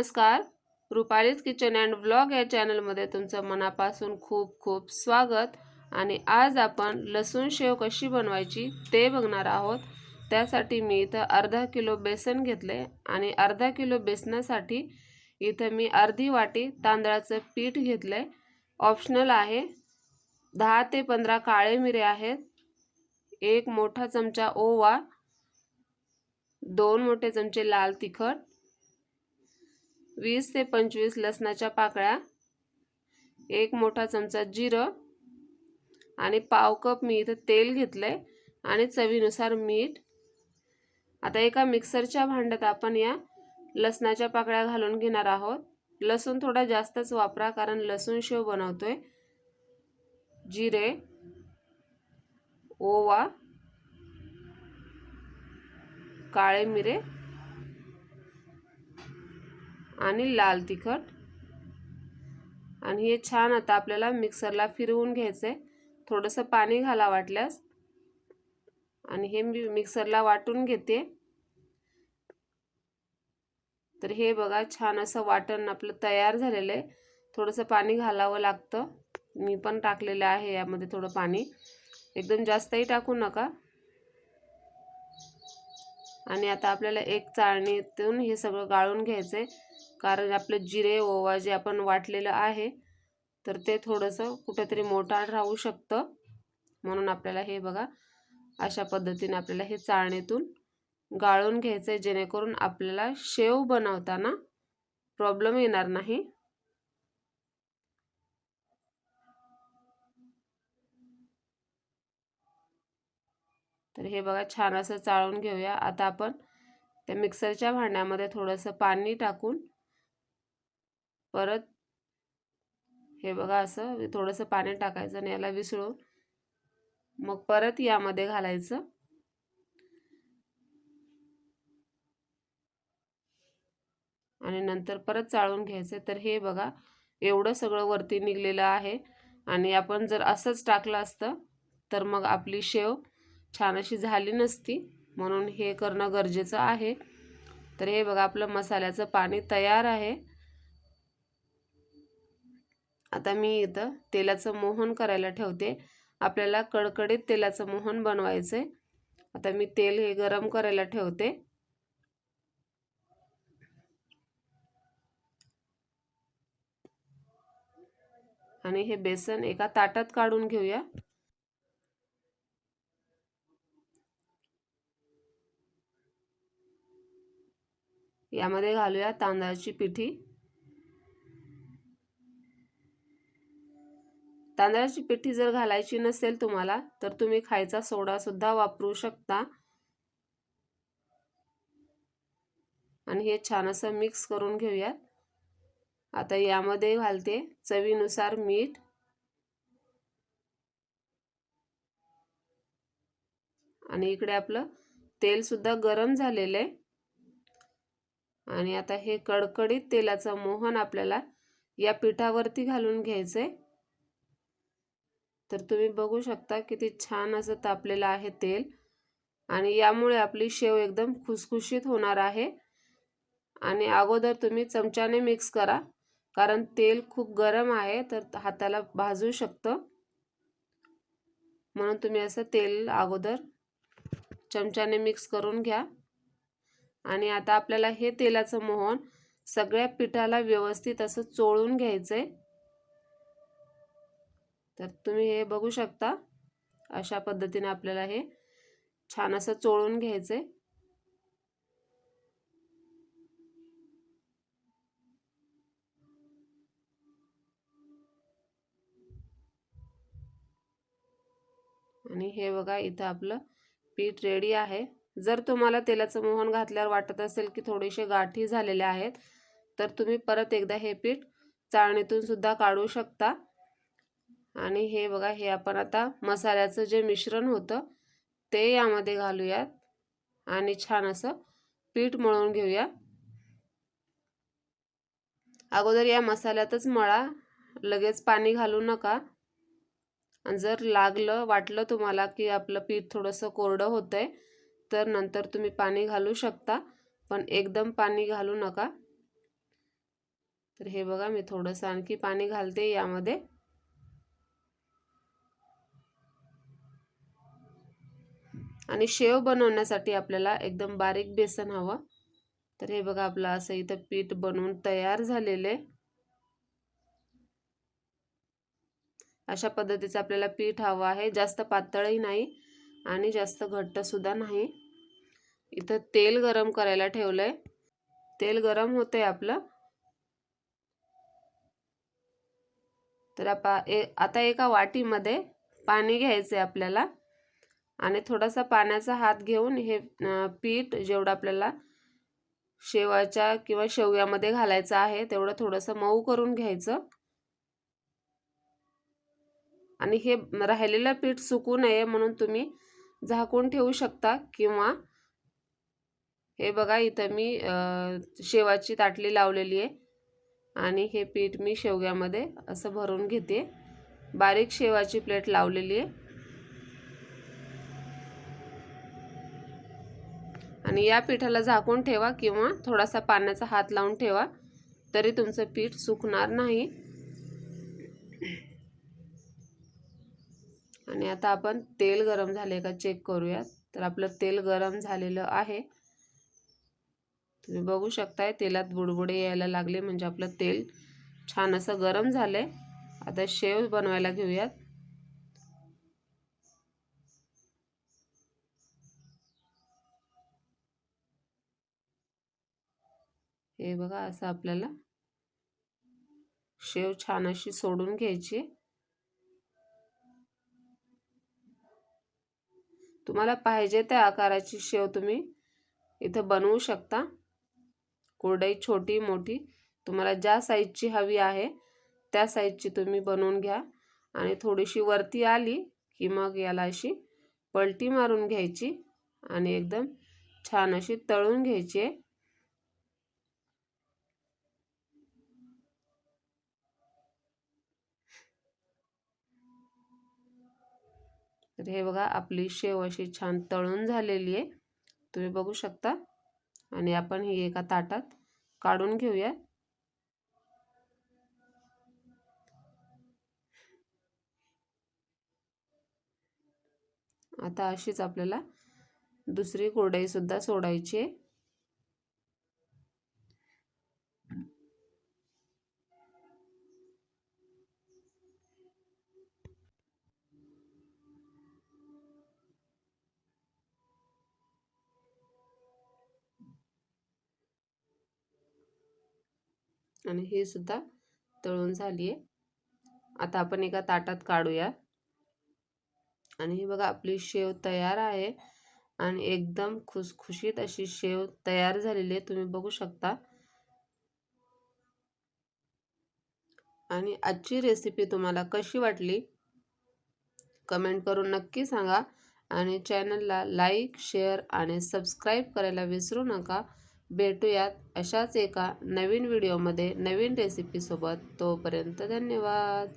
नमस्कार. रुपालीज kitchen and blog या चॅनलमध्ये तुमचं मनापासून खूप खूप स्वागत. आणि आज आपण लसूण शेव कशी बनवायची ते बघणार आहोत. त्यासाठी मी इथं अर्धा किलो बेसन घेतले आणि अर्धा किलो बेसनासाठी इथं मी अर्धी वाटी तांदळाचं पीठ घेतलं. आहे ऑप्शनल आहे दहा ते पंधरा काळे मिरे आहेत. एक मोठा चमचा ओवा दोन मोठे चमचे लाल तिखट वीस ते पंचवीस लसणाच्या पाकळ्या एक मोठा चमचा जिरं आणि पाव कप मी इथं तेल घेतलं आहे आणि चवीनुसार मीठ. आता एका मिक्सरच्या भांड्यात आपण या लसणाच्या पाकळ्या घालून घेणार आहोत. लसूण थोडा जास्तच वापरा कारण लसूण शेव बनवतोय. जिरे ओवा काळे मिरे आणि लाल तिखट. आणि हे छान आता आपल्याला मिक्सरला फिरवून घ्यायचं आहे थोडंसं पाणी घाला वाटल्यास. आणि हे मी मिक्सरला वाटून घेते. तर हे बघा छान असं वाटण आपलं तयार झालेलं आहे. थोडंसं पाणी घालावं लागतं. मी पण टाकलेलं आहे यामध्ये थोडं पाणी. एकदम जास्तही टाकू नका. आणि आता आपल्याला एक चाळणीतून हे सगळं गाळून घ्यायचं आहे कारण आपलं जिरे ओवा जे आपण वाटलेलं आहे तर ते थोडंसं कुठेतरी मोठा राहू शकतं. म्हणून आपल्याला हे बघा अशा पद्धतीने आपल्याला हे चाळणीतून गाळून घ्यायचं आहे जेणेकरून आपल्याला शेव बनवताना प्रॉब्लेम येणार नाही. तर हे बघा छान असं चाळून घेऊया. आता आपण त्या मिक्सरच्या भांड्यामध्ये थोडंसं पाणी टाकून परत हे बघा असं थोडंसं पाणी टाकायचं आणि याला विसळून मग परत यामध्ये घालायचं. आणि नंतर परत चाळून घ्यायचं. तर हे बघा एवढं सगळं वरती निघलेलं आहे. आणि आपण जर असंच टाकलं असतं तर मग आपली शेव छान अशी झाली नसती. म्हणून हे करणं गरजेचं आहे. तर हे बघा आपलं मसाल्याचं पाणी तयार आहे. आता मी इथं तेलाचं मोहन करायला ठेवते. आपल्याला कडकडीत तेलाचं मोहन बनवायचं आहे आता मी तेल हे गरम करायला ठेवते. आणि हे बेसन एका ताटात काढून घेऊया. यामध्ये घालूया तांदळाची पिठी. तांदळाची पिठी जर घालायची नसेल तुम्हाला तर तुम्ही खायचा सोडा सुद्धा वापरू शकता. आणि हे छान असं मिक्स करून घेऊयात. आता यामध्ये घालते चवीनुसार मीठ. आणि इकडे आपलं तेल सुद्धा गरम झालेलं आहे आणि आता हे कडकडीत तेलाचं मोहन आपल्याला या पिठावरती घालून घ्यायचंय. तर तुम्ही बघू शकता किती छान असं तापलेलं आहे तेल. आणि यामुळे आपली शेव एकदम खुसखुशीत होणार आहे. आणि अगोदर तुम्ही चमच्याने मिक्स करा कारण तेल खूप गरम आहे तर हाताला भाजू शकतं. म्हणून तुम्ही असं तेल अगोदर चमच्याने मिक्स करून घ्या. आणि आता आपल्याला हे तेलाचं मोहन सगळ्या पिठाला व्यवस्थित असं चोळून घ्यायचं आहे तर तुम्ही हे बघू शकता. अशा पद्धतीने आपल्याला हे छान असं चोळून घ्यायचं आहे आणि हे बघा इथं आपलं पीठ रेडी आहे. जर तुम्हाला तेलाचं मोहन घातल्यावर वाटत असेल की थोडेसे गाठी झालेले आहेत तर तुम्ही परत एकदा हे पीठ चाळणीतून सुद्धा काढू शकता. आणि हे बघा हे आपण आता मसाल्याचं जे मिश्रण होतं ते यामध्ये घालूयात. आणि छान असं पीठ मळून घेऊया. अगोदर या मसाल्यातच मळा. लगेच पाणी घालू नका. आणि जर लागलं वाटलं तुम्हाला की आपलं पीठ थोडंसं कोरडं होतं आहे तर नंतर तुम्ही पाणी घालू शकता पण एकदम पाणी घालू नका. तर हे बघा मी थोडंसं आणखी पाणी घालते यामध्ये. आणि शेव बनवण्यासाठी आपल्याला एकदम बारीक बेसन हवं. तर हे बघा आपलं असं इथं पीठ बनवून तयार झालेले अशा पद्धतीचं आपल्याला पीठ हवं आहे. जास्त पातळही नाही आणि जास्त घट्ट सुद्धा नाही. इथं तेल गरम करायला ठेवलंय. तेल गरम होतंय आपलं. तर आपा ए आता एका वाटीमध्ये पाणी घ्यायचं आहे आपल्याला. आणि थोडासा पाण्याचा हात घेऊन हे पीठ जेवढं आपल्याला शेवाच्या किंवा शेवयामध्ये घालायचं आहे तेवढं थोडंसं मऊ करून घ्यायचं. आणि हे राहिलेलं पीठ सुकू नये म्हणून तुम्ही झाकून ठेवू शकता किंवा हे बघा इथं मी शेवाची ताटली लावलेली आहे आणि हे पीठ मी शेवग्यामध्ये असं भरून घेते. बारीक शेवाची प्लेट लावलेली आहे. आणि या पिठाला झाकून ठेवा किंवा थोडासा पाण्याचा हात लावून ठेवा तरी तुमचं पीठ सुकणार नाही. आणि आता आपण तेल गरम झाले का चेक करूयात. तर आपलं तेल गरम झालेलं आहे. तुम्ही बघू शकताय तेलात बुडबुडे यायला लागले म्हणजे आपलं तेल छान असं गरम झालंय. आता शेव बनवायला घेऊयात. हे बघा असं आपल्याला शेव छान अशी सोडून घ्यायची तुम्हाला पाहिजे त्या आकाराची शेव तुम्ही इथं बनवू शकता. कुरडई छोटी मोठी. तुम्हाला ज्या साईजची हवी आहे त्या साईजची तुम्ही बनवून घ्या. आणि थोडीशी वरती आली की मग याला अशी पलटी मारून घ्यायची. आणि एकदम छान अशी तळून घ्यायची आहे. तर हे बघा आपली शेव अशी छान तळून झालेली आहे. तुम्ही बघू शकता. आणि आपण ही एका ताटात काढून घेऊया. आता अशीच आपल्याला दुसरी कोरडाईसुद्धा सोडायची आहे. आणि हे सुद्धा तळून झाली आहे आता आपण एका ताटात काढूया. आणि हे बघा आपली शेव तयार आहे. आणि एकदम खुसखुशीत अशी शेव तयार झालेली आहे. तुम्ही बघू शकता. आणि आजची रेसिपी तुम्हाला कशी वाटली? कमेंट करून नक्की सांगा. आणि चॅनलला लाईक शेअर आणि सबस्क्राईब करायला विसरू नका. भेटूयात अशाच एका नवीन व्हिडिओमध्ये नवीन रेसिपीसोबत तोपर्यंत धन्यवाद.